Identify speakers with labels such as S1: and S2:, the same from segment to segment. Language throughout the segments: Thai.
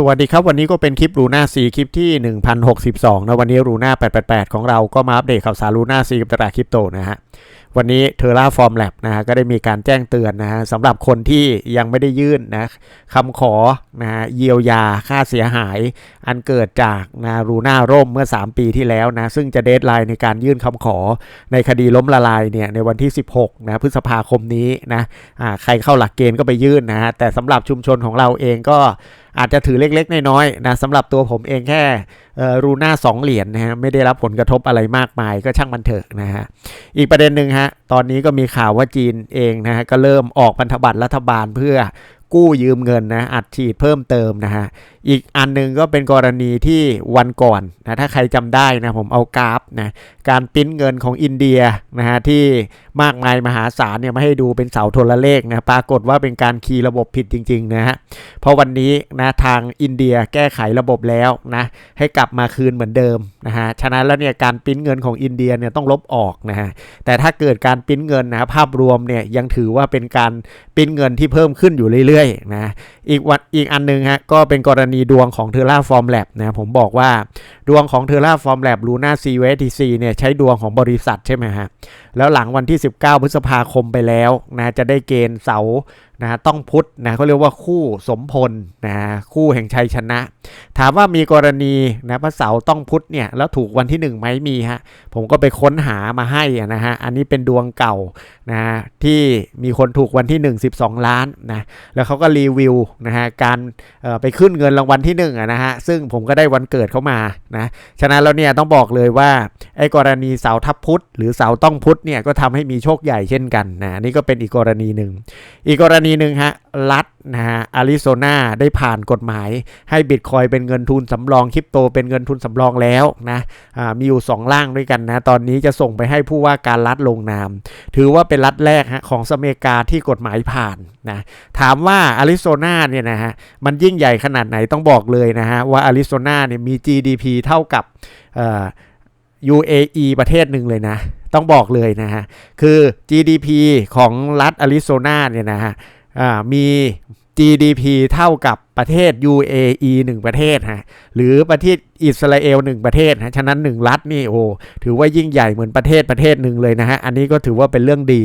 S1: สวัสดีครับ วันนี้ก็เป็นคลิปรูน่าซีคลิปที่ 1062 นะ วันนี้รูน่า888 ของเราก็มาอัปเดตข่าวสารรูน่าซีกับตลาดคริปโตนะฮะวันนี้เทอร่าฟอร์มแลบนะฮะก็ได้มีการแจ้งเตือนนะฮะสำหรับคนที่ยังไม่ได้ยื่นนะคำขอนะฮะเยียวยาค่าเสียหายอันเกิดจากนะรูน่าร่มเมื่อ 3 ปีที่แล้วนะซึ่งจะเดทไลน์ในการยื่นคำขอในคดีล้มละลายเนี่ยในวันที่ 16นะพฤษภาคมนี้นะอ่าใครเข้าหลักเกณฑ์ก็ไปยื่นนะฮะแต่สำหรับชุมชนของเราเองก็ อาจจะถือเล็กๆ น้อยๆนะสำหรับตัวผมเองแค่รูน่าสองเหรียญนะฮะไม่ได้รับผลกระทบอะไรมากมายก็ช่างมันเถอะนะฮะอีกประเด็นหนึ่งฮะตอนนี้ก็มีข่าวว่าจีนเองนะฮะก็เริ่มออกพันธบัตรรัฐบาลเพื่อกู้ยืมเงินนะอัดฉีดเพิ่มเติมนะฮะอีกอันหนึงก็เป็นกรณีที่วันก่อนนะถ้าใครจำได้นะผมเอากราฟนะการปิ้นเงินของอินเดียนะฮะที่มากมายมหาศาลเนี่ยมาให้ดูเป็นเสาโทรเลขนะปรากฏว่าเป็นการคีย์ระบบผิดจริงๆนะฮะเพราะวันนี้นะทางอินเดียแก้ไขระบบแล้วนะให้กลับมาคืนเหมือนเดิมนะฮะฉะนั้นแล้วเนี่ยการปิ้นเงินของอินเดียเนี่ยต้องลบออกนะฮะแต่ถ้าเกิดการปิ้นเงินนะภาพรวมเนี่ยยังถือว่าเป็นการปิ้นเงินที่เพิ่มขึ้นอยู่เรื่อยๆนะอีกวันอีกอันหนึงฮะก็เป็นกรณีดวงของเทอร่าฟอร์มแลบนะผมบอกว่า ดวงของเทอร่าฟอร์มแลบลูน่าซีเวทีซีเนี่ยใช้ดวงของบริษัทใช่ไหมฮะ แล้วหลังวันที่ 19 พฤษภาคมไปแล้วนะจะได้เกณฑ์เสานะต้องพุทธนะเขาเรียกว่าคู่สมพลนะคู่แห่งชัยชนะ ถามว่ามีกรณีนะพระเสาต้องพุทธเนี่ยแล้วถูกวันที่1ไหมมีฮะผมก็ไปค้นหามาให้นะฮะอันนี้เป็นดวงเก่านะที่มีคนถูกวันที่ 1 12 ล้านนะแล้วเขาก็รีวิวนะฮะการไปขึ้นเงินรางวัลที่1อะนะฮะซึ่งผมก็ได้วันเกิดเขามานะฉะนั้นแล้วเนี่ยต้องบอกเลยว่าไอ้กรณีเสาทับพุทธหรือเสาต้องพุทธเนี่ยก็ทำให้มีโชคใหญ่เช่นกันนะนี่ก็เป็นอีกกรณีหนึ่งอีกกรณีหนึ่งฮะ รัฐนะฮะอาริโซนาได้ผ่านกฎหมาย ให้บิตคอยเป็นเงินทุนสำรองคริปโตเป็นเงินทุนสำรองแล้วนะมีอยู่ 2 ร่างด้วยกันนะ ตอนนี้จะส่งไปให้ผู้ว่าการรัฐลงนาม ถือว่าเป็นรัฐแรกฮะของสเมกาที่กฎหมายผ่านนะถามว่าอาริโซนาเนี่ยนะฮะมันยิ่งใหญ่ขนาดไหนต้องบอกเลยนะฮะว่าอาริโซนาเนี่ยมี GDP เท่ากับ UAE ประเทศหนึ่งเลยนะ ต้องบอกเลยนะฮะ คือ GDP ของรัฐอาริโซนาเนี่ยนะฮะ มี GDP เท่ากับ ประเทศ UAE 1 ประเทศฮะหรือประเทศอิสราเอล 1 ประเทศฮะฉะนั้น 1 รัฐนี่โอ้ถือว่ายิ่งใหญ่เหมือนประเทศประเทศหนึ่งเลยนะฮะอันนี้ก็ถือว่าเป็นเรื่องดี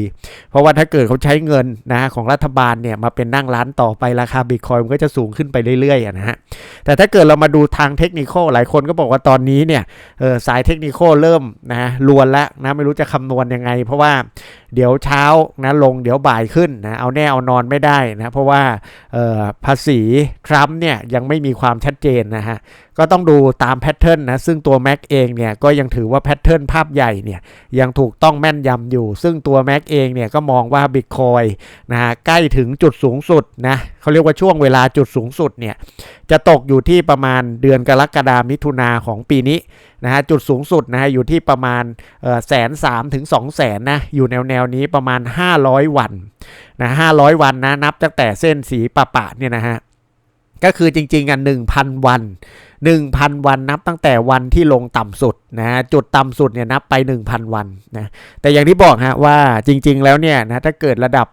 S1: เพราะว่าถ้าเกิดเขาใช้เงินนะของรัฐบาลเนี่ยมาเป็นนั่งร้านต่อไปราคาบิตคอยมันก็จะสูงขึ้นไปเรื่อยๆนะฮะแต่ถ้าเกิดเรามาดูทางเทคนิคหลายคนก็บอกว่าตอนนี้เนี่ยสายเทคนิคเริ่มนะลวนแล้วนะไม่รู้จะคำนวณยังไง เพราะว่าเดี๋ยวเช้านะลงเดี๋ยวบ่ายขึ้นนะเอาแน่เอานอนไม่ได้นะเพราะว่าภาษีทรัมป์เนี่ยยังไม่มีความชัดเจนนะฮะ ก็ต้องดูตามแพทเทิร์นนะ ซึ่งตัว Mac เองเนี่ยก็ยังถือว่าแพทเทิร์นภาพใหญ่เนี่ยยังถูกต้องแม่นยำอยู่ ซึ่งตัว Mac เองเนี่ยก็มองว่า Bitcoin นะฮะใกล้ถึงจุดสูงสุดนะเขาเรียกว่าช่วงเวลาจุดสูงสุดเนี่ยจะตกอยู่ที่ประมาณเดือนกรกฎามิถุนาของปีนี้นะฮะจุดสูงสุดนะฮะอยู่ที่ประมาณแสนสามถึงสองแสนนะอยู่แนวแนวนี้ประมาณ 500 วันนะห้าร้อยวันนะนับตั้งแต่เส้นสีปะปะเนี่ยนะฮะ ก็คือจริงๆอะหนึ่งพันวัน 1,000 วันนับตั้งแต่วันที่ลงต่ำสุดนะจุดต่ำสุดเนี่ยนับไป 1,000 วันนะแต่อย่างที่บอกฮะว่าจริงๆแล้วเนี่ยนะถ้าเกิดระดับ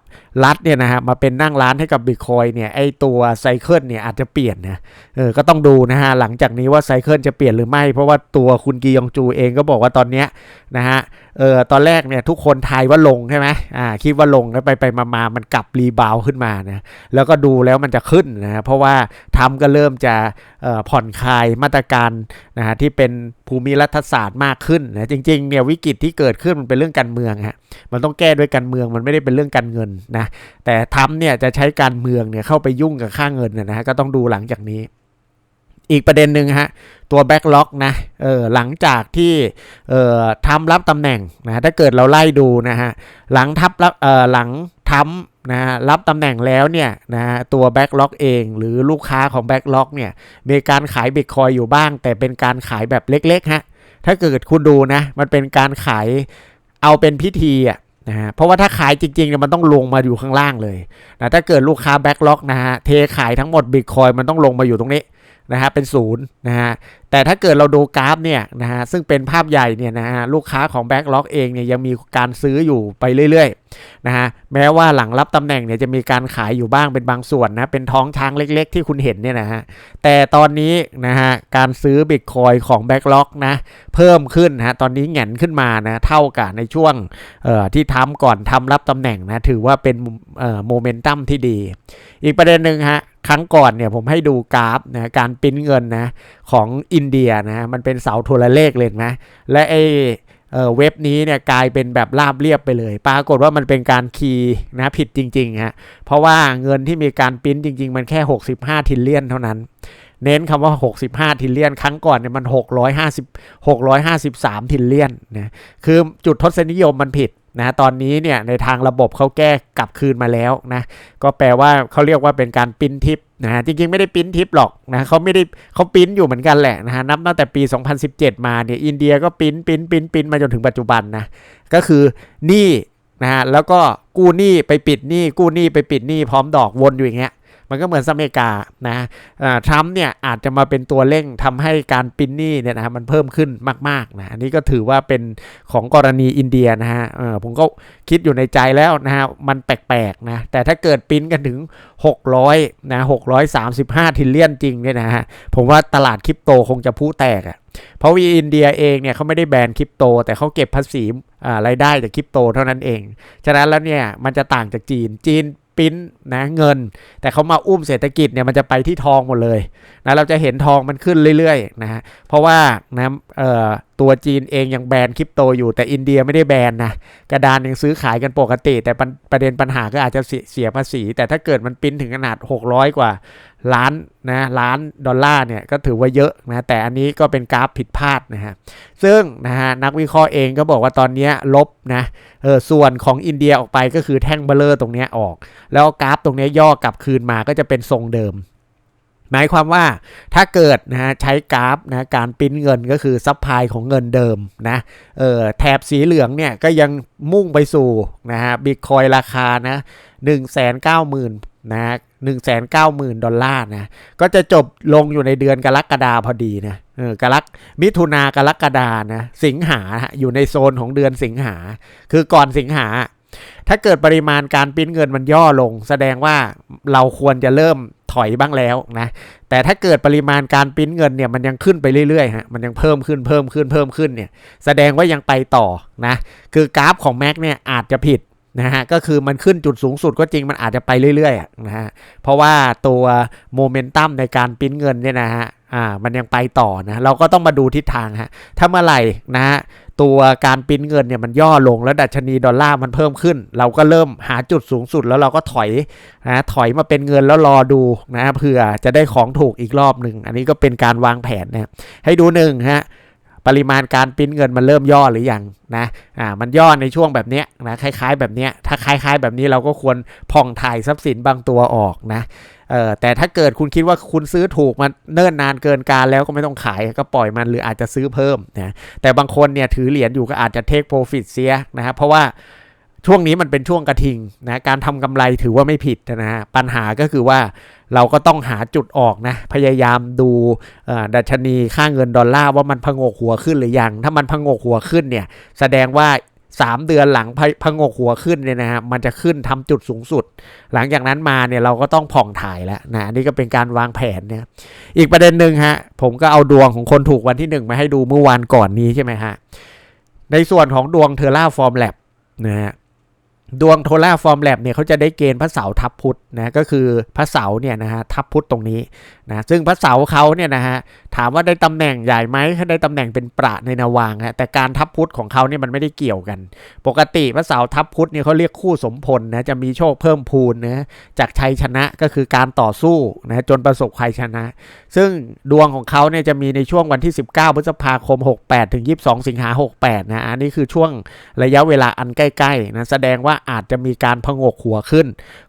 S1: รัฐเนี่ยนะฮะมาเป็นนั่งร้านให้กับบิตคอยเนี่ยไอตัวไซเคิลเนี่ยอาจจะเปลี่ยนนะเออก็ต้องดูนะฮะหลังจากนี้ว่าไซเคิลจะเปลี่ยนหรือไม่ เพราะว่าตัวคุณกียองจูเองก็บอกว่าตอนเนี้ยนะฮะเออตอนแรกเนี่ยทุกคนทายว่าลงใช่ไหมอ่าคิดว่าลงแล้วไปไปมามามันกลับรีบาวขึ้นมานะแล้วก็ดูแล้วมันจะขึ้นนะเพราะว่าทำก็เริ่มจะ ผ่อนคลายมาตรการนะฮะที่เป็นภูมิรัฐศาสตร์มากขึ้นนะจริงๆเนี่ยวิกฤตที่เกิดขึ้นมันเป็นเรื่องการเมืองฮะมันต้องแก้ด้วยการเมืองมันไม่ได้เป็นเรื่องการเงินนะแต่ทำเนี่ยจะใช้การเมืองเนี่ยเข้าไปยุ่งกับค่าเงินนะฮะก็ต้องดูหลังจากนี้อีกประเด็นหนึ่งฮะตัวแบ็กล็อกนะเออหลังจากที่เอ่อทำรับตำแหน่งนะถ้าเกิดเราไล่ดูนะฮะหลังทับรับเอ่อหลังทำ นะรับตำแหน่งแล้วเนี่ยนะฮะตัวแบ็กล็อกเองหรือลูกค้าของแบ็กล็อกเนี่ยมีการขายบิตคอยอยู่บ้าง แต่เป็นการขายแบบเล็กๆฮะถ้าเกิดคุณดูนะมันเป็นการขายเอาเป็นพิธีอะนะฮะเพราะว่าถ้าขายจริงๆเนี่ยมันต้องลงมาอยู่ข้างล่างเลยนะถ้าเกิดลูกค้าแบ็กล็อกนะฮะเทขายทั้งหมดบิตคอยมันต้องลงมาอยู่ตรงนี้นะฮะเป็นศูนย์นะฮะ แต่ถ้าเกิดเราดูกราฟเนี่ยนะฮะซึ่งเป็นภาพใหญ่เนี่ยนะฮะลูกค้าของ Backlog เองเนี่ยยังมีการซื้ออยู่ไปเรื่อยๆนะฮะแม้ว่าหลังรับตำแหน่งเนี่ยจะมีการขายอยู่บ้างเป็นบางส่วนนะเป็นท้องช้างเล็กๆ ที่คุณเห็นเนี่ยนะฮะแต่ตอนนี้นะฮะการซื้อบิตคอยของ Backlog นะเพิ่มขึ้นนะตอนนี้แหงนขึ้นมานะเท่ากับในช่วงเอ่อที่ทำก่อนทำรับตำแหน่งนะถือว่าเป็นเอ่อโมเมนตัมที่ดี อีกประเด็นหนึ่งฮะครั้งก่อนเนี่ยผมให้ดูกราฟนะการปริ้นเงินนะของอินเดียนะมันเป็นเสาโทรเลขเลยนะและไอเอ่อเว็บนี้เนี่ยกลายเป็นแบบราบเรียบไปเลย ปรากฏว่ามันเป็นการคีย์นะผิดจริงๆฮะเพราะว่าเงินที่มีการปริ้นจริง ๆ มันแค่ 65 ทิลเลียนเท่านั้น เน้นคำว่า 65 ทิลเลียน ครั้งก่อนเนี่ยมัน 650 653 ทิลเลียนนะคือจุดทศนิยมมันผิด นะตอนนี้เนี่ยในทางระบบเขาแก้กลับคืนมาแล้วนะก็แปลว่าเขาเรียกว่าเป็นการปิ้นทิปนะฮะจริงๆ ไม่ได้ปิ้นทิปหรอกนะเขาไม่ได้เขาปิ้นอยู่เหมือนกันแหละนะฮะนับตั้งแต่ปี 2017 มาเนี่ยอินเดียก็ปิ้นปิ้นปิ้นปิ้นมาจนถึงปัจจุบันนะก็คือหนี้นะฮะแล้วก็กู้หนี้ไปปิดหนี้กู้หนี้ไปปิดหนี้พร้อมดอกวนอยู่อย่างเงี้ย มันก็เหมือนสหรัฐอเมริกานะทรัมป์เนี่ยอาจจะมาเป็นตัวเร่งทำให้การปินนี้เนี่ยนะมันเพิ่มขึ้นมากๆนะอันนี้ก็ถือว่าเป็นของกรณีอินเดียนะฮะผมก็คิดอยู่ในใจแล้วนะฮะมันแปลกๆนะแต่ถ้าเกิดปิ้นกันถึง 600นะ635 ทิลเลียนจริงเนี่ยนะฮะผมว่าตลาดคริปโตคงจะพุ่แตกอะ่ะเพราะว่าอินเดียเองเนี่ยเขาไม่ได้แบนคริปโต แต่เขาเก็บภาษีรายได้จากคริปโตเท่านั้นเอง ฉะนั้นแล้วเนี่ยมันจะต่างจากจีนจีน ปิ้นนะเงิน แต่เขามาอุ้มเศรษฐกิจเนี่ยมันจะไปที่ทองหมดเลยนะเราจะเห็นทองมันขึ้นเรื่อยๆนะฮะเพราะว่านะเอ่อตัวจีนเองยังแบนคริปโตอยู่แต่อินเดียไม่ได้แบนนะกระดานยังซื้อขายกันปกติ แต่ประเด็นปัญหาก็อาจจะเสียภาษี แต่ถ้าเกิดมันปิ้นถึงขนาด 600 กว่า ล้านนะล้านดอลลาร์เนี่ยก็ถือว่าเยอะนะแต่อันนี้ก็เป็นกราฟผิดพลาดนะฮะซึ่งนะฮะนักวิเคราะห์เองก็บอกว่าตอนนี้ลบนะเออส่วนของอินเดียออกไปก็คือแท่งเบลเลอร์ตรงนี้ออก แล้วกราฟตรงนี้ย่อกลับคืนมาก็จะเป็นทรงเดิมหมายความว่าถ้าเกิดนะฮะใช้กราฟนะการปิ้นเงินก็คือซัพพลายของเงินเดิมนะเออแถบสีเหลืองเนี่ยก็ยังมุ่งไปสู่นะฮะบิตคอยราคานะหนึ่งแสนเก้าหมื่นนะ หนึ่งแสนเก้าหมื่นดอลลาร์นะ ก็จะจบลงอยู่ในเดือนกรกฎาพอดีนะเออกรกมิถุนากรกฎานะ สิงหาอยู่ในโซนของเดือนสิงหา คือก่อนสิงหา ถ้าเกิดปริมาณการปิ้นเงินมันย่อลง แสดงว่าเราควรจะเริ่มถอยบ้างแล้วนะ แต่ถ้าเกิดปริมาณการปิ้นเงินเนี่ยมันยังขึ้นไปเรื่อยๆฮะ มันยังเพิ่มขึ้นเพิ่มขึ้นเพิ่มขึ้นเนี่ย แสดงว่ายังไปต่อนะ คือกราฟของแม็กเนี่ยอาจจะผิด นะฮะก็คือมันขึ้นจุดสูงสุดก็จริงมันอาจจะไปเรื่อยๆนะฮะเพราะว่าตัวโมเมนตัมในการปิ้นเงินเนี่ยนะฮะอ่ามันยังไปต่อนะเราก็ต้องมาดูทิศทางฮะถ้าเมื่อไหร่นะฮะตัวการปิ้นเงินเนี่ยมันย่อลงแล้วดัชนีดอลลาร์มันเพิ่มขึ้น เราก็เริ่มหาจุดสูงสุดแล้วเราก็ถอยนะถอยมาเป็นเงินแล้วรอดูนะเผื่อจะได้ของถูกอีกรอบหนึ่งอันนี้ก็เป็นการวางแผนนะให้ดูหนึ่งฮะ ปริมาณการปิ้นเงินมันเริ่มย่อหรือยังนะอ่ามันย่อในช่วงแบบเนี้ยนะคล้าย ๆ แบบเนี้ยถ้าคล้าย ๆ แบบนี้เราก็ควรผ่องถ่ายทรัพย์สินบางตัวออกนะเออแต่ถ้าเกิดคุณคิดว่าคุณซื้อถูกมันเนิ่นนานเกินการแล้วก็ไม่ต้องขายก็ปล่อยมันหรืออาจจะซื้อเพิ่มนะแต่บางคนเนี่ยถือเหรียญอยู่ก็อาจจะเทคโปรฟิตเสียนะครับเพราะว่า ช่วงนี้มันเป็นช่วงกระทิงนะการทำกำไรถือว่าไม่ผิดนะฮะปัญหาก็คือว่าเราก็ต้องหาจุดออกนะ พยายามดูดัชนีค่าเงินดอลลาร์ว่ามันพงกหัวขึ้นหรือยัง ถ้ามันพงกหัวขึ้นเนี่ย แสดงว่า 3 เดือนหลังพงกหัวขึ้นเนี่ยนะฮะมันจะขึ้นทำจุดสูงสุด หลังจากนั้นมาเนี่ยเราก็ต้องผ่องถ่ายแล้วนะนี่ก็เป็นการวางแผนเนี่ยอีกประเด็นหนึ่งฮะผมก็เอาดวงของคนถูกวันที่ 1 มาให้ดูเมื่อวานก่อนนี้ใช่ไหมฮะในส่วนของดวงเทอร่าฟอร์มแลบนะฮะ ดวงโทล่าฟอร์มแลบเนี่ยเขาจะได้เกณฑ์พระเสาทับพุธนะก็คือพระเสาเนี่ยนะฮะทับพุธตรงนี้นะซึ่งพระเสาเขาเนี่ยนะฮะถามว่าได้ตำแหน่งใหญ่ไหมเขาได้ตำแหน่งเป็นประในนาวางฮะแต่การทับพุธของเขาเนี่ยมันไม่ได้เกี่ยวกัน ปกติพระเสาทับพุธเนี่ยเขาเรียกคู่สมพลนะจะมีโชคเพิ่มพูนนะจากชัยชนะก็คือการต่อสู้นะจนประสบชัยชนะ ซึ่งดวงของเขาเนี่ยจะมีในช่วงวันที่ 19 พฤษภาคม 68 ถึง 22 สิงหา68นะอันนี้คือช่วงระยะเวลาอันใกล้ๆนะแสดงว่าอาจจะมีการพงกหัวขึ้น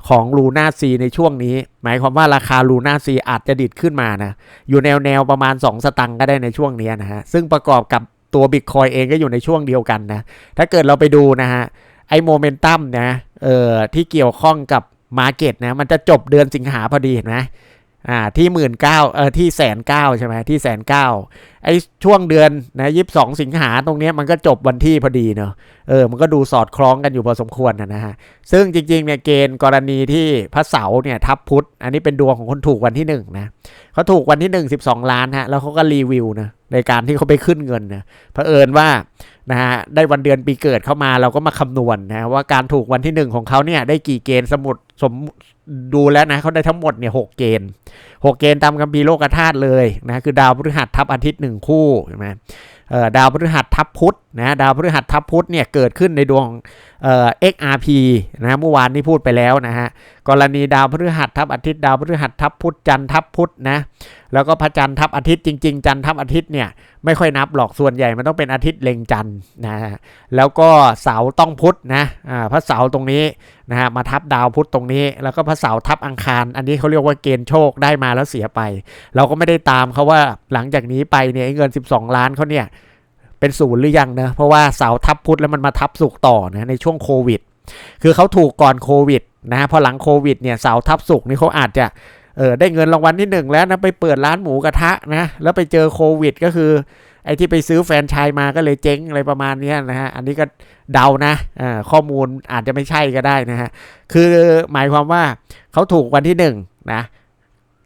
S1: ของลูน่าซีในช่วงนี้ หมายความว่าราคาลูน่าซีอาจจะดิดขึ้นมานะอยู่แนวแนวประมาณ 2 สตังค์ก็ได้ในช่วงนี้นะฮะซึ่งประกอบกับตัวบิตคอยเองก็อยู่ในช่วงเดียวกันนะถ้าเกิดเราไปดูนะฮะไอโมเมนตัมนะเอ่อที่เกี่ยวข้องกับมาเก็ตนะมันจะจบเดือนสิงหาพอดีเห็นไหม อ่าที่หมื่นเก้าเออที่แสนเก้าใช่ไหมที่แสนเก้าไอช่วงเดือนนะยีิบสองสิงหาตรงเนี้ยมันก็จบวันที่พอดีเนอะเออมันก็ดูสอดคล้องกันอยู่พอสมควรนะฮะซึ่งจริงๆเนี่ยเกณฑ์กรณีที่พระเสาร์เนี่ยทับพุทธอันนี้เป็นดวงของคนถูกวันที่หนึ่งนะเขาถูกวันที่หนึ่งสิบสองล้านฮะแล้วเขาก็รีวิวนะในการที่เขาไปขึ้นเงินนะเผอิญว่า นะฮะได้วันเดือนปีเกิดเข้ามาเราก็มาคำนวณนะว่าการถูกวันที่หนึ่งของเขาเนี่ยได้กี่เกณฑ์สมุดสมดูแล้วนะเขาได้ทั้งหมดเนี่ยหกเกณฑ์หกเกณฑ์ตามกัมพีร์โลกธาตุเลยนะคือดาวพฤหัสทับอาทิตย์หนึ่งคู่ใช่ไหมเอ่อดาวพฤหัสทับพุธนะดาวพฤหัสทับพุธเนี่ยเกิดขึ้นในดวงเอ่อ XRP นะเมื่อวานนี้พูดไปแล้วนะฮะกรณีดาวพฤหัสทับอาทิตย์ดาวพฤหัสทับพุธจันทร์ทับพุธนะ แล้วก็พระจันทร์ทับอาทิตย์จริง ๆ จันทร์ทับอาทิตย์เนี่ยไม่ค่อยนับหรอกส่วนใหญ่มันต้องเป็นอาทิตย์เล็งจันทร์นะฮะแล้วก็เสาต้องพุธนะอ่าพระเสาตรงนี้นะฮะมาทับดาวพุธตรงนี้ แล้วก็พระเสาทับอังคาร อันนี้เขาเรียกว่าเกณฑ์โชคได้มาแล้วเสียไป เราก็ไม่ได้ตามเขาว่าหลังจากนี้ไปเนี่ยเงิน 12 ล้านเขาเนี่ยเป็นศูนย์หรือยังนะเพราะว่าเสาทับพุธแล้วมันมาทับสุกต่อนะในช่วงโควิด คือเขาถูกก่อนโควิดนะพอหลังโควิดเนี่ยเสาทับสุกนี่เขาอาจจะ เออได้เงินรางวัลที่หนึ่งแล้วนะไปเปิดร้านหมูกระทะนะแล้วไปเจอโควิด ก็คือไอ้ที่ไปซื้อแฟนชายมาก็เลยเจ๊งอะไรประมาณนี้นะฮะอันนี้ก็เดานะอ่าข้อมูลอาจจะไม่ใช่ก็ได้นะฮะคือหมายความว่าเขาถูกวันที่หนึ่งนะ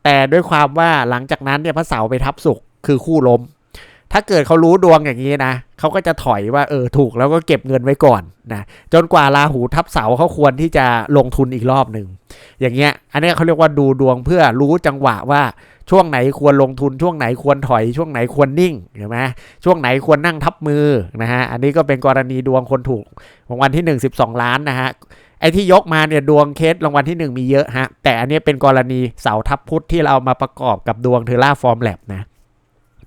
S1: แต่ด้วยความว่าหลังจากนั้นเนี่ยพระเสาร์ไปทับสุกร์คือคู่ล้ม ถ้าเกิดเขารู้ดวงอย่างนี้นะเขาก็จะถอยว่าเออถูกแล้วก็เก็บเงินไว้ก่อนนะจนกว่าราหูทับเสาเขาควรที่จะลงทุนอีกรอบหนึ่ง อย่างเงี้ย อันนี้เขาเรียกว่าดูดวงเพื่อรู้จังหวะว่าช่วงไหนควรลงทุนช่วงไหนควรถอย ช่วงไหนควรนิ่งเห็นไหมช่วงไหนควรนั่งทับมือนะฮะอันนี้ก็เป็นกรณีดวงคนถูกของวันที่ 1 12 ล้านนะฮะไอ้ที่ยกมาเนี่ยดวงเคสรางวัลที่ 1 มีเยอะฮะแต่อันนี้เป็นกรณีเสาทับพุทธที่เราเอามาประกอบกับดวงเทอร่าฟอร์มแลบนะ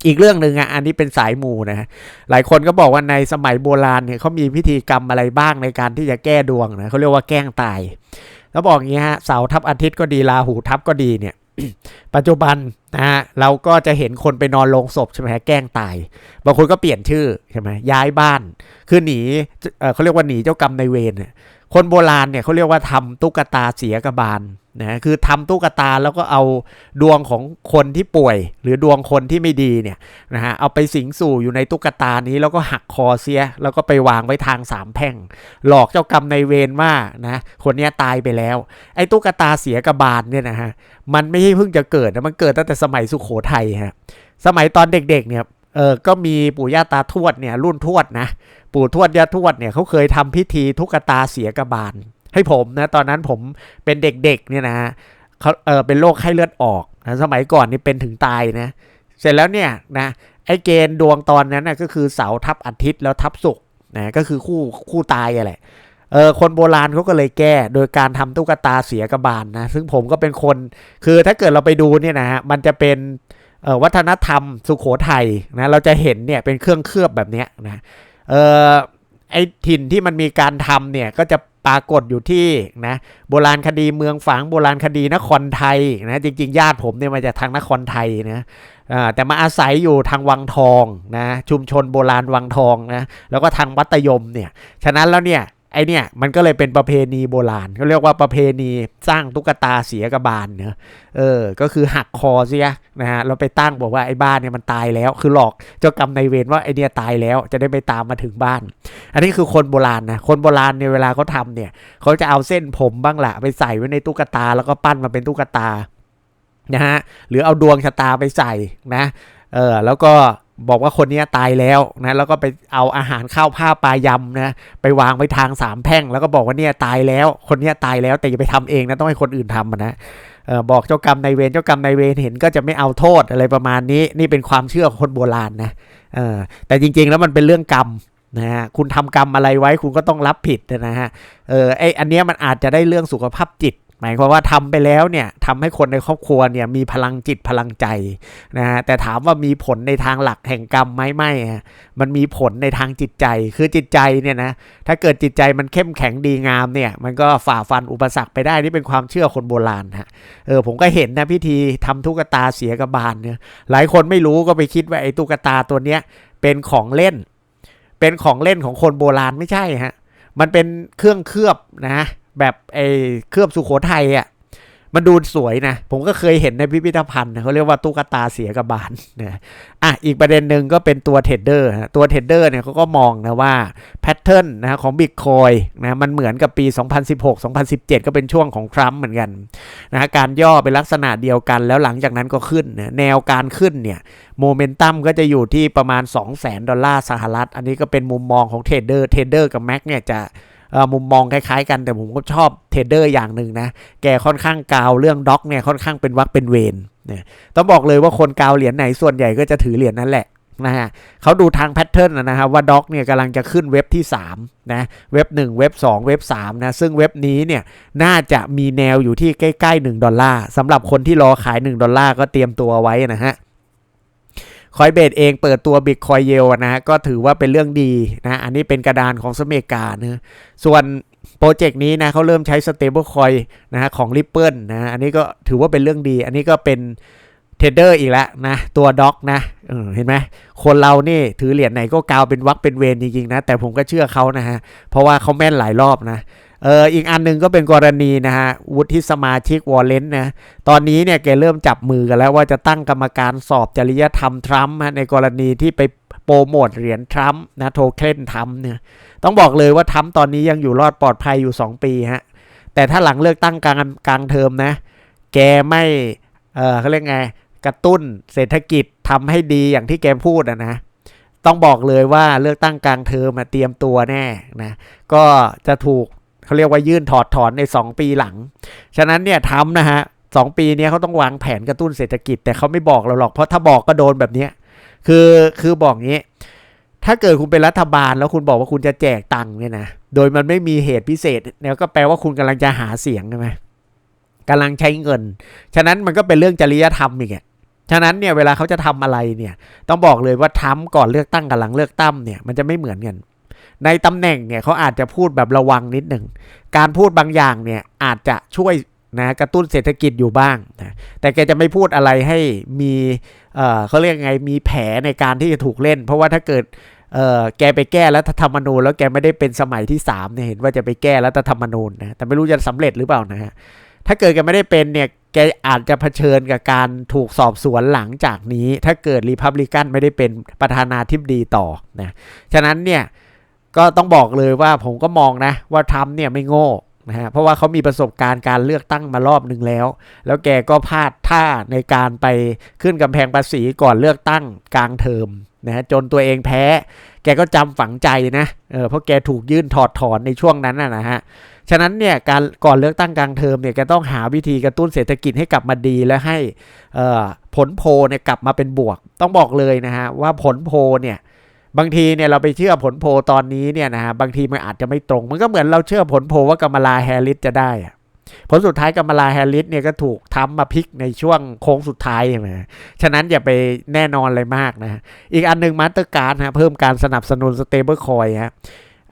S1: อีกเรื่องหนึ่งอะอันนี้เป็นสายมูนะหลายคนก็บอกว่าในสมัยโบราณเนี่ยเขามีพิธีกรรมอะไรบ้างในการที่จะแก้ดวงนะเขาเรียกว่าแกล้งตาย แล้วบอกอย่างนี้ฮะเสาทับอาทิตย์ก็ดีราหูทับก็ดีเนี่ยปัจจุบันนะฮะเราก็จะเห็นคนไปนอนลงศพใช่ไหมฮะแกล้งตาย บางคนก็เปลี่ยนชื่อใช่ไหมย้ายบ้าน คือหนีเอเขาเรียกว่าหนีเจ้ากรรมในเวรเนี่ย คนโบราณเนี่ยเขาเรียกว่าทำตุ๊กตาเสียกบาลนะคือทำตุ๊กตาแล้วก็เอาดวงของคนที่ป่วย หรือดวงคนที่ไม่ดีเนี่ยนะฮะเอาไปสิงสู่อยู่ในตุ๊กตานี้แล้วก็หักคอเสีย แล้วก็ไปวางไว้ทางสามแพร่ง หลอกเจ้ากรรมในเวรว่านะคนเนี้ยตายไปแล้ว ไอ้ตุ๊กตาเสียกบาลเนี่ยนะฮะมันไม่ใช่เพิ่งจะเกิดนะมันเกิดตั้งแต่สมัยสุโขทัยฮะสมัยตอนเด็กๆเนี่ยเออก็มีปู่ย่าตาทวดเนี่ยรุ่นทวดนะ ปู่ทวดย่าทวดเนี่ยเขาเคยทำพิธีทุกตาเสียกบาล ให้ผมนะตอนนั้นผมเป็นเด็กๆเนี่ยนะเขาเออเป็นโรคไข้เลือดออกนะสมัยก่อนนี่เป็นถึงตายนะเสร็จแล้วเนี่ยนะไอ้เกณฑ์ดวงตอนนั้นนะก็คือเสาทับอาทิตย์แล้วทับศุกร์นะก็คือคู่คู่ตายอะไรเออคนโบราณเขาก็เลยแก้โดยการทำตุ๊กตาเสียกบาลนะซึ่งผมก็เป็นคนคือถ้าเกิดเราไปดูเนี่ยนะฮะมันจะเป็นออวัฒนธรรมสุโขทัยนะเราจะเห็นเนี่ยเป็นเครื่องเคลือบแบบเนี้ยนะ เออไอ้ถิ่นที่มันมีการทำเนี่ยก็จะปรากฏอยู่ที่นะโบราณคดีเมืองฝางโบราณคดีนครไทยนะจริงๆ ญาติผมเนี่ยมาจากทางนครไทยนะแต่มาอาศัยอยู่ทางวังทองนะชุมชนโบราณวังทองนะแล้วก็ทางวัตยมเนี่ยฉะนั้นแล้วเนี่ย ไอเนี่ยมันก็เลยเป็นประเพณีโบราณเขาเรียกว่าประเพณีสร้างตุ๊กตาเสียกบาลเนอะเออ ก็คือหักคอเสียนะฮะเราไปตั้งบอกว่าไอ้บ้านเนี่ยมันตายแล้ว คือหลอกเจ้ากรรมนายเวรว่าไอเนี่ยตายแล้วจะได้ไปตามมาถึงบ้าน อันนี้คือคนโบราณนะคนโบราณเนี่ยเวลาเขาทำเนี่ยเขาจะเอาเส้นผมบ้างละไปใส่ไว้ในตุ๊กตาแล้วก็ปั้นมาเป็นตุ๊กตานะฮะหรือเอาดวงชะตาไปใส่นะเออแล้วก็ บอกว่าคนนี้ตายแล้วนะแล้วก็ไปเอาอาหารข้าวผ้าปลายำนะไปวางไว้ทางสามแพร่ง แล้วก็บอกว่าเนี่ยตายแล้ว คนนี้ตายแล้วแต่อย่าไปทำเองนะต้องให้คนอื่นทำนะออบอกเจ้ากรรมนายเวรเจ้ากรรมนายเวรเห็นก็จะไม่เอาโทษอะไรประมาณนี้ นี่เป็นความเชื่อของคนโบราณนะออแต่จริงๆแล้วมันเป็นเรื่องกรรมนะฮะคุณทำกรรมอะไรไว้คุณก็ต้องรับผิดนะฮะเออไออันเนี้ยมันอาจจะได้เรื่องสุขภาพจิต หมายความว่าทำไปแล้วเนี่ยทำให้คนในครอบครัวเนี่ยมีพลังจิตพลังใจนะฮะแต่ถามว่ามีผลในทางหลักแห่งกรรมไหมไม่ฮะมันมีผลในทางจิตใจคือจิตใจเนี่ยนะถ้าเกิดจิตใจมันเข้มแข็งดีงามเนี่ยมันก็ฝ่าฟันอุปสรรคไปได้นี่เป็นความเชื่อคนโบราณฮะเออผมก็เห็นนะพิธีทำตุ๊กตาเสียกบาลเนี่ยหลายคนไม่รู้ก็ไปคิดว่าไอ้ตุ๊กตาตัวเนี้ยเป็นของเล่น เป็นของเล่นของคนโบราณไม่ใช่ฮะมันเป็นเครื่องเคลือบนะ แบบไอ้เคลือบสุโขทัยอะมันดูสวยนะ ผมก็เคยเห็นในพิพิธภัณฑ์เขาเรียกว่าตุ๊กตาเสียกับบานนะอะอีกประเด็นหนึ่งก็เป็นตัวเทรดเดอร์ตัวเทรดเดอร์เนี่ยเขาก็มองนะว่าแพทเทิร์นนะของบิตคอยนะมันเหมือนกับปี 2016-2017 ก็เป็นช่วงของทรัมป์เหมือนกันนะฮะการย่อเป็นลักษณะเดียวกันแล้วหลังจากนั้นก็ขึ้นนะแนวการขึ้นเนี่ยโมเมนตัมก็จะอยู่ที่ประมาณ 2 0 0 0 0 0 ดอลลาร์สหรัฐ อันนี้ก็เป็นมุมมองของเทรดเดอร์เทรดเดอร์กับแม็กเนี่ยจะ มุมมองคล้ายๆกันแต่ผมก็ชอบเทรดเดอร์อย่างหนึ่งนะ แกค่อนข้างกาวเรื่องด็อกเนี่ยค่อนข้างเป็นวักเป็นเวรเนี่ยต้องบอกเลยว่าคนกาวเหรียญไหนส่วนใหญ่ก็จะถือเหรียญนั้นแหละนะฮะเขาดูทางแพทเทิร์นนะครับว่าด็อกเนี่ยกำลังจะขึ้นเว็บที่3นะเว็บ 1 เว็บ 2 เว็บ3นะซึ่งเว็บนี้เนี่ยน่าจะมีแนวอยู่ที่ใกล้ ๆ 1 ดอลลาร์สำหรับคนที่รอขาย 1 ดอลลาร์ก็เตรียมตัวไว้นะฮะ คอยเบดเองเปิดตัวบิตคอยเยลนะฮะก็ถือว่าเป็นเรื่องดีนะอันนี้เป็นกระดานของสเมกานะส่วนโปรเจกต์นี้นะเขาเริ่มใช้ stable coin นะฮะของ Ripple นะอันนี้ก็ถือว่าเป็นเรื่องดี อันนี้ก็เป็นเทรดเดอร์อีกแล้วนะ ตัวด็อกนะเออเห็นไหมคนเรานี่ถือเหรียญไหนก็กาวเป็นวักเป็นเวรจริงๆนะ แต่ผมก็เชื่อเขานะฮะ เพราะว่าเขาแม่นหลายรอบนะ เอออีกอันหนึงก็เป็นกรณีนะฮะวุฒิสมาชิกวอลเลนนะตอนนี้เนี่ยแกเริ่มจับมือกันแล้วว่าจะตั้งกรรมการสอบจริยธรรมทรัมป์ฮะในกรณีที่ไปโปรโมทเหรียญทรัมป์นะโทเค็นทรัมป์เนี่ยต้องบอกเลยว่าทรัมป์ตอนนี้ยังอยู่รอดปลอดภัยอยู่ 2 ปีฮะแต่ถ้าหลังเลือกตั้งกลางกลางเทอมนะ แกไม่เออเขาเรียกไงกระตุ้นเศรษฐกิจทำให้ดีอย่างที่แกพูดอะนะต้องบอกเลยว่าเลือกตั้งกลางเทอมมาเตรียมตัวแน่นะก็จะถูก เขาเรียกว่ายื่นถอดถอนใน 2 ปีหลัง ฉะนั้นเนี่ยทำนะฮะสองปีเนี้ยเขาต้องวางแผนกระตุ้นเศรษฐกิจ แต่เขาไม่บอกเราหรอกเพราะถ้าบอกก็โดนแบบนี้คือคือบอกงี้ถ้าเกิดคุณเป็นรัฐบาลแล้วคุณบอกว่าคุณจะแจกตังค์เนี่ยนะโดยมันไม่มีเหตุพิเศษเนี่ยก็แปลว่าคุณกำลังจะหาเสียงใช่ไหมกำลังใช้เงิน ฉะนั้นมันก็เป็นเรื่องจริยธรรมอีกอะฉะนั้นเนี่ยเวลาเขาจะทำอะไรเนี่ย ต้องบอกเลยว่าทำก่อนเลือกตั้งกับหลังเลือกตั้งเนี่ยมันจะไม่เหมือนกัน ในตำแหน่งเนี่ยเขาอาจจะพูดแบบระวังนิดหนึ่ง การพูดบางอย่างเนี่ยอาจจะช่วยนะกระตุ้นเศรษฐกิจอยู่บ้างนะแต่แกจะไม่พูดอะไรให้มีเออเขาเรียกไงมีแผลในการที่จะถูกเล่น เพราะว่าถ้าเกิดเออแกไปแก้รัฐธรรมนูญแล้วแกไม่ได้เป็นสมัยที่3เนี่ยเห็นว่าจะไปแก้รัฐธรรมนูญนะแต่ไม่รู้จะสำเร็จหรือเปล่านะฮะถ้าเกิดแกไม่ได้เป็นเนี่ยแกอาจจะเผชิญกับการถูกสอบสวนหลังจากนี้ ถ้าเกิดรีพับลิกันไม่ได้เป็นประธานาธิบดีต่อนะฉะนั้นเนี่ย ก็ต้องบอกเลยว่าผมก็มองนะ ว่าทรัมป์เนี่ยไม่โง่นะฮะเพราะว่าเขามีประสบการณ์การเลือกตั้งมารอบหนึ่งแล้ว แล้วแกก็พลาดท่าในการไปขึ้นกำแพงภาษีก่อนเลือกตั้งกลางเทอมนะฮะจนตัวเองแพ้ แกก็จำฝังใจนะเออเพราะแกถูกยื่นถอดถอนในช่วงนั้นนะฮะฉะนั้นเนี่ยการก่อนเลือกตั้งกลางเทอมเนี่ยแกต้องหาวิธีกระตุ้นเศรษฐกิจให้กลับมาดีและให้ผลโพเนี่ยกลับมาเป็นบวก ต้องบอกเลยนะฮะว่าผลโพเนี่ย บางทีเนี่ยเราไปเชื่อผลโพตอนนี้เนี่ยนะฮะบางทีมันอาจจะไม่ตรง มันก็เหมือนเราเชื่อผลโพว่ากัมลาแฮร์ริสจะได้อะผลสุดท้ายกัมลาแฮร์ริสเนี่ยก็ถูกทำมาพลิกในช่วงโค้งสุดท้ายนะฉะนั้นอย่าไปแน่นอนเลยมากนะฮะอีกอันหนึ่งมาสเตอร์การ์ดฮะเพิ่มการสนับสนุนสเตเบิลคอยฮะ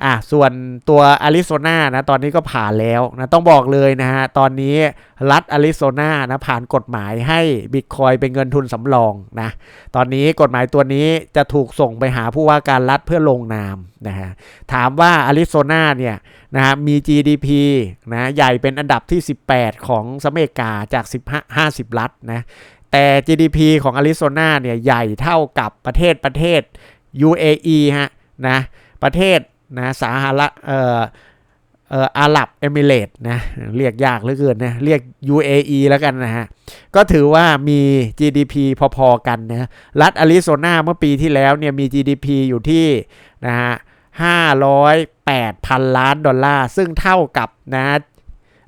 S1: อะส่วนตัวอาริโซนานะตอนนี้ก็ผ่านแล้วนะต้องบอกเลยนะฮะตอนนี้รัฐอาริโซนานะผ่านกฎหมายให้บิตคอยเป็นเงินทุนสำรองนะตอนนี้กฎหมายตัวนี้จะถูกส่งไปหาผู้ว่าการรัฐเพื่อลงนามนะฮะถามว่าอาริโซนาเนี่ยนะฮะมี GDP นะใหญ่เป็นอันดับที่ 18 ของสหรัฐอเมริกาจาก 15 50 รัฐนะแต่ GDP ของอาริโซนาเนี่ยใหญ่เท่ากับประเทศประเทศ UAE ฮะนะประเทศ นะสาหรัฐเอ่อเอ่ออาหรับเอมิเรต์นะเรียกยากเหลือเกินนะเรียก UAE แล้วกันนะฮะ ก็ถือว่ามี GDP พอๆกันนะรัฐอาริโซนาเมื่อปีที่แล้วเนี่ยมี GDP อยู่ที่นะฮะ508พันล้านดอลลาร์ ซึ่งเท่ากับนะ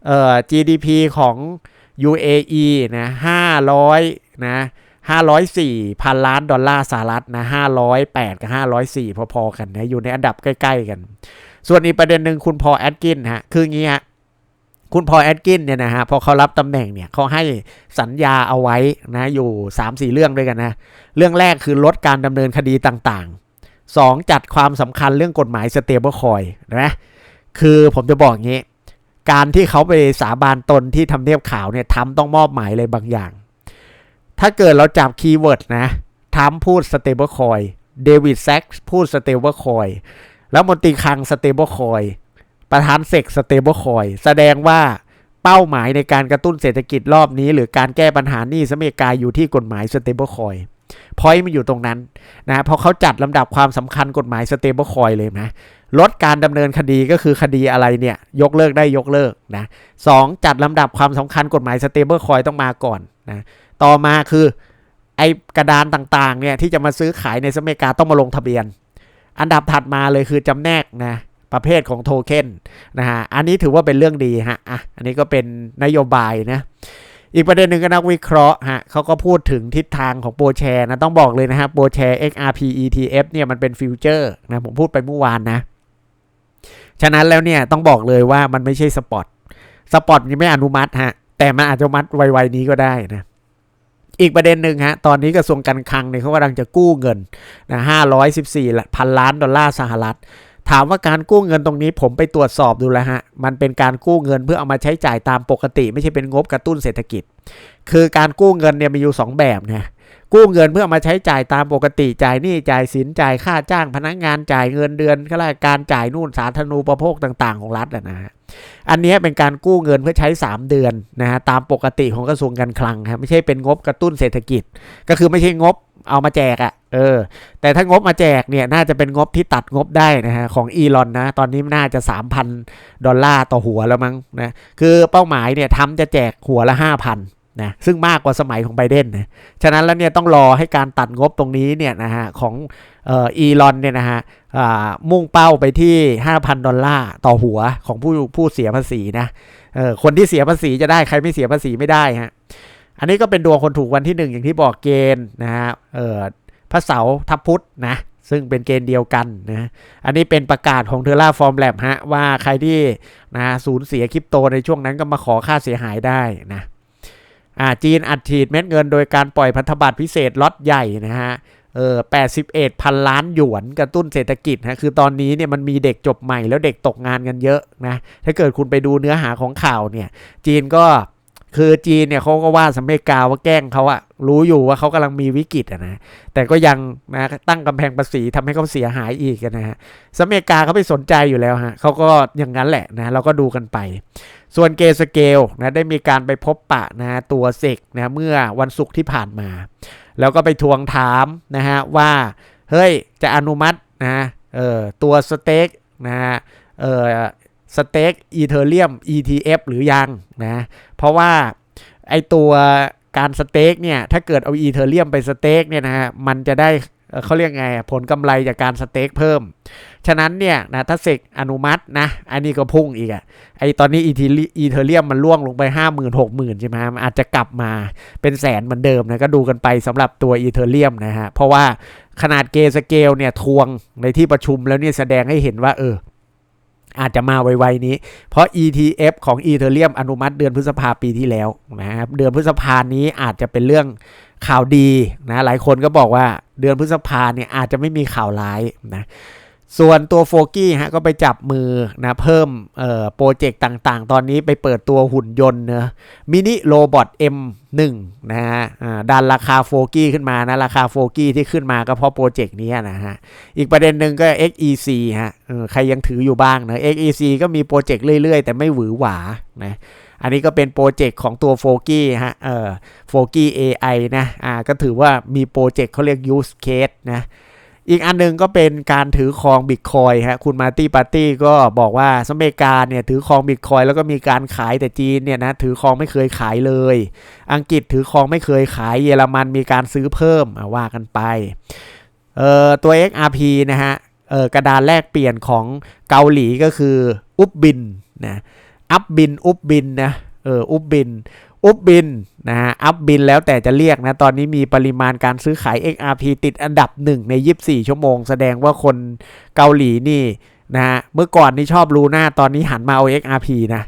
S1: เอ่อ GDP ของ UAE นะ500นะ 504พันล้านดอลลาร์สหรัฐนะ508 กับ 504 พอๆกันนะอยู่ในอันดับใกล้ ๆ กัน ส่วนอีกประเด็นหนึ่งคุณพอแอดกินฮะคืองี้ฮะคุณพอแอดกินเนี่ยนะฮะพอเขารับตำแหน่งเนี่ยเขาให้สัญญาเอาไว้นะอยู่ 3-4 เรื่องด้วยกันนะ เรื่องแรกคือลดการดำเนินคดีต่างๆ 2. จัดความสำคัญเรื่องกฎหมายสเตเบิลคอยนะคือผมจะบอกงี้ การที่เขาไปสาบานตนที่ทำเนียบขาวเนี่ยทำต้องมอบหมายอะไรบางอย่าง ถ้าเกิดเราจับคีย์เวิร์ดนะทำพูดสเตเบิลคอยเดวิดแซกพูดสเตเบิลคอยแล้วมนตรีคลังสเตเบิลคอยประธานเซกสเตเบิลคอยแสดงว่าเป้าหมายในการกระตุ้นเศรษฐกิจรอบนี้ หรือการแก้ปัญหานี้สมัยกาอยู่ที่กฎหมาย stable coin พอยมันอยู่ตรงนั้นนะเพราะเขาจัดลำดับความสำคัญกฎหมาย stable coin เลยนะลดการดำเนินคดีก็คือคดีอะไรเนี่ย ยกเลิกได้ยกเลิกนะสองจัดลำดับความสำคัญกฎหมาย stable coin ต้องมาก่อนนะ ต่อมาคือไอกระดานต่างๆเนี่ยที่จะมาซื้อขายในสมัยกาต้องมาลงทะเบียน อันดับถัดมาเลยคือจำแนกนะประเภทของโทเค็นนะฮะ อันนี้ถือว่าเป็นเรื่องดีฮะ อะ อันนี้ก็เป็นนโยบายนะ อีกประเด็นหนึ่งก็นักวิเคราะห์ฮะเขาก็พูดถึงทิศทางของโปรแชร์นะ ต้องบอกเลยนะฮะโปรแชร์ XRP ETF เนี่ยมันเป็นฟิวเจอร์นะ ผมพูดไปเมื่อวานนะ ฉะนั้นแล้วเนี่ยต้องบอกเลยว่ามันไม่ใช่สปอต สปอตยังไม่อนุมัติฮะ แต่มันอาจจะมัดไวๆนี้ก็ได้นะ อีกประเด็นหนึ่งฮะ ตอนนี้กระทรวงการคลังเนี่ยเขากำลังจะกู้เงินนะ514พันล้านดอลลาร์สหรัฐ ถามว่าการกู้เงินตรงนี้ผมไปตรวจสอบดูแล้วฮะ มันเป็นการกู้เงินเพื่อเอามาใช้จ่ายตามปกติ ไม่ใช่เป็นงบกระตุ้นเศรษฐกิจ คือการกู้เงินเนี่ยมีอยู่ 2 แบบนะกู้เงินเพื่อมาใช้จ่ายตามปกติจ่ายหนี้จ่ายสินจ่ายค่าจ้างพนักงงานจ่ายเงินเดือนข้าราชการจ่ายนู่นสาธารณูปโภคต่าง ๆ ของรัฐนะฮะ อันนี้เป็นการกู้เงินเพื่อใช้ 3 เดือนนะฮะตามปกติของกระทรวงการคลังครับไม่ใช่เป็นงบกระตุ้นเศรษฐกิจ ก็คือไม่ใช่งบเอามาแจกอะ่ะเออ แต่ถ้างบมาแจกเนี่ยน่าจะเป็นงบที่ตัดงบได้นะฮะของอีลอนนะ ตอนนี้น่าจะ 3,000 ดอลลาร์ต่อหัวแล้วมั้งนะ คือเป้าหมายเนี่ยทำจะแจกหัวละ 5,000 นะซึ่งมากกว่าสมัยของไบเดนนะฉะนั้นแล้วเนี่ยต้องรอให้การตัดงบตรงนี้เนี่ยนะฮะของอีลอนเนี่ยนะฮะมุ่งเป้าไปที่ 5,000 ดอลลาร์ต่อหัวของผู้ผู้เสียภาษีนะเออคนที่เสียภาษีจะได้ใครไม่เสียภาษีไม่ได้ฮะอันนี้ก็เป็นดวงคนถูกวันที่ 1 อย่างที่บอกเกณฑ์นะฮะเออพระเสาทับพุธนะซึ่งเป็นเกณฑ์เดียวกันนะ อันนี้เป็นประกาศของเทอร่าฟอร์มแลบฮะว่าใครที่นะสูญเสียคริปโตในช่วงนั้นก็มาขอค่าเสียหายได้นะ อ่าจีนอัดฉีดเม็ดเงินโดยการปล่อยพันธบัตรพิเศษล็อตใหญ่นะฮะเออ81พันล้านหยวนกระตุ้นเศรษฐกิจนะคือตอนนี้เนี่ยมันมีเด็กจบใหม่แล้วเด็กตกงานกันเยอะนะถ้าเกิดคุณไปดูเนื้อหาของข่าวเนี่ย จีนก็คือจีนเนี่ยเขาก็ว่าสเมกาว่าแกล้งเขาอะรู้อยู่ว่าเขากำลังมีวิกฤตอะนะแต่ก็ยังนะตั้งกำแพงภาษีทำให้เขาเสียหายอีกนะฮะสเมกาเขาไม่สนใจอยู่แล้วฮะเขาก็อย่างนั้นแหละนะเราก็ดูกันไป ส่วนเกสเกลนะได้มีการไปพบปะนะตัวเซกนะเมื่อวันศุกร์ที่ผ่านมา แล้วก็ไปทวงถามนะฮะว่าเฮ้ยจะอนุมัตินะเออตัวสเต็กนะฮะเออสเต็กอีเทเรียม ETF หรือยังนะเพราะว่าไอตัวการสเต็กเนี่ยถ้าเกิดเอาอีเทเรียมไปสเต็กเนี่ยนะฮะมันจะได้ เขาเรียกไงผลกำไรจากการสเต็กเพิ่ม ฉะนั้นเนี่ยนะถ้าเสกอนุมัตินะอันนี้ก็พุ่งอีกอะไอตอนนี้อีทีรีเทเรียมมันล่วงลงไป 5 0 0 0 0 6 0,000ใช่ไหมมันอาจจะกลับมาเป็นแสนเหมือนเดิมนะก็ดูกันไปสำหรับตัวอีเทเรียมนะฮะเพราะว่าขนาดเกสเกลเนี่ยทวงในที่ประชุมแล้วเนี่ยแสดงให้เห็นว่าเออ อาจจะมาไวๆนี้ เพราะ ETF ของ Ethereum อนุมัติเดือนพฤษภาปีที่แล้วนะครับเดือนพฤษภานี้อาจจะเป็นเรื่องข่าวดีนะหลายคนก็บอกว่าเดือนพฤษภาเนี่ยอาจจะไม่มีข่าวร้ายนะ ส่วนตัวโฟกี้ฮะก็ไปจับมือนะเพิ่มโปรเจกต์ต่างๆ ตอนนี้ไปเปิดตัวหุ่นยนต์เนะมินิโรบอท M1 นะฮะดันราคาโฟกี้ขึ้นมานะราคาโฟกี้ที่ขึ้นมาก็เพราะโปรเจกต์นี้นะฮะอีกประเด็นหนึ่งก็ XEC ฮะใครยังถืออยู่บ้างนะ XEC ก็มีโปรเจกต์เรื่อยๆ แต่ไม่หวือหวานะอันนี้ก็เป็นโปรเจกต์ของตัวโฟกี้ฮะเอ่อโฟกี้ AI นะอ่าก็ถือว่ามีโปรเจกต์เขาเรียก use case นะ อีกอันนึงก็เป็นการถือครองบิตคอยฮะคุณมาตี้ปาร์ตี้ก็บอกว่าสเมกาเนี่ยถือครองบิตคอยแล้วก็มีการขายแต่จีนเนี่ยนะถือครองไม่เคยขายเลย อังกฤษถือครองไม่เคยขายเยอรมันมีการซื้อเพิ่มว่ากันไปเอ่อตัว XRP นะฮะเอ่อกระดานแลกเปลี่ยนของเกาหลีก็คืออุบบินนะอัพบินอุบบินนะเอออุบบิน อุบบินนะฮะอัพบินแล้วแต่จะเรียกนะ ตอนนี้มีปริมาณการซื้อขาย XRP ติดอันดับหนึ่งใน 24 ชั่วโมง แสดงว่าคนเกาหลีนี่นะฮะเมื่อก่อนนี่ชอบลูน่าตอนนี้หันมาเอา XRP นะ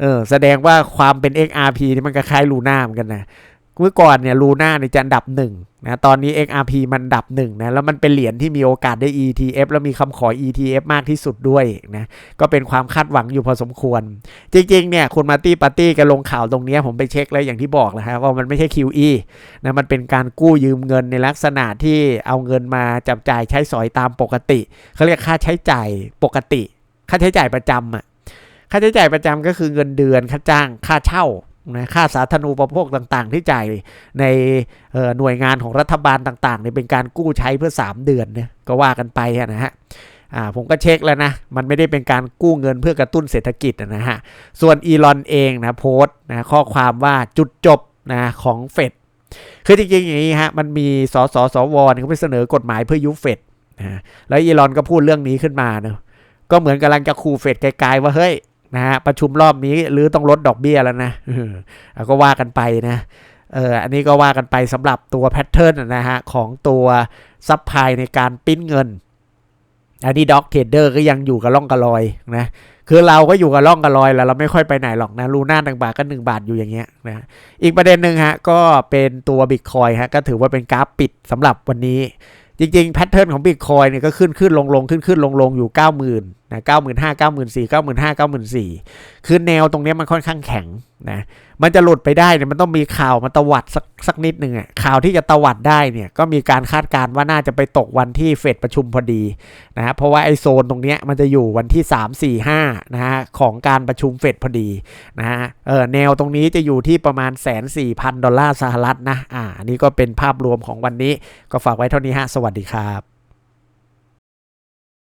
S1: เออแสดงว่าความเป็น XRP นี่มันก็คล้ายลูน่าเหมือนกันนะ เมื่อก่อนเนี่ยลูน่าในจะอันดับหนึ่งนะตอนนี้ XRP มันดับหนึ่งนะแล้วมันเป็นเหรียญที่มีโอกาสได้ ETF แล้วมีคำขอ ETF มากที่สุดด้วยนะก็เป็นความคาดหวังอยู่พอสมควร จริงๆเนี่ยคุณมาตี้ปาร์ตี้กันลงข่าวตรงนี้ผมไปเช็คแล้วอย่างที่บอกนะฮะว่ามันไม่ใช่ QE นะมันเป็นการกู้ยืมเงินในลักษณะที่เอาเงินมาจับจ่ายใช้สอยตามปกติเขาเรียกค่าใช้จ่ายปกติ ค่าใช้จ่ายประจำอะค่าใช้จ่ายประจำก็คือเงินเดือนค่าจ้างค่าเช่า ค่าสาธารณูปโภคต่างๆ ที่จ่ายในหน่วยงานของรัฐบาลต่างๆเนี่ยเป็นการกู้ใช้เพื่อ 3 เดือนเนี่ยก็ว่ากันไปนะฮะผมก็เช็คแล้วนะ มันไม่ได้เป็นการกู้เงินเพื่อกระตุ้นเศรษฐกิจนะฮะ ส่วนอีลอนเองนะโพสต์นะข้อความว่าจุดจบนะของเฟด คือจริงๆอย่างนี้ฮะ มันมีสสสวเขาไปเสนอกฎหมายเพื่อยุบเฟดนะ แล้วอีลอนก็พูดเรื่องนี้ขึ้นมาเนะก็เหมือนกำลังจะคูเฟดไกลๆว่าเฮ้ย นะฮะประชุมรอบนี้หรือต้องลดดอกเบี้ยแล้วนะเออเอาก็ว่ากันไปนะเอออันนี้ก็ว่ากันไปสำหรับตัวแพทเทิร์นนะฮะของตัวซับพลายในการปิ้นเงิน อันนี้ด็อกเทรดเดอร์ก็ยังอยู่กับล่องกับลอยนะคือเราก็อยู่กับล่องกับลอยแล้วเราไม่ค่อยไปไหนหรอกนะรูน่าหนึ่งบาทก็หนึ่งบาทอยู่อย่างเงี้ยนะอีกประเด็นหนึ่งฮะก็เป็นตัวบิตคอยฮะก็ถือว่าเป็นกราฟปิดสำหรับวันนี้ จริงๆแพทเทิร์นของบิตคอยเนี่ยก็ขึ้นขึ้นลงลงขึ้นขึ้นลงลงอยู่ 9 0 0 0 0นะ9 5 0 0 0 9 4 0 0 0 9 5 0 0 9 4คือแนวตรงนี้มันค่อนข้างแข็งนะ มันจะหลุดไปได้เนี่ยมันต้องมีข่าวมาตวัดสักสักนิดหนึ่งอะ ข่าวที่จะตวัดได้เนี่ยก็มีการคาดการณ์ว่าน่าจะไปตกวันที่เฟดประชุมพอดีนะฮะ เพราะว่าไอโซนตรงเนี้ยมันจะอยู่วันที่3 4 5นะฮะของการประชุมเฟดพอดีนะฮะ เออแนวตรงนี้จะอยู่ที่ประมาณแสนสี่พันดอลลาร์สหรัฐนะ อ่านนี้ก็เป็นภาพรวมของวันนี้ ก็ฝากไว้เท่านี้ฮะ สวัสดีครับ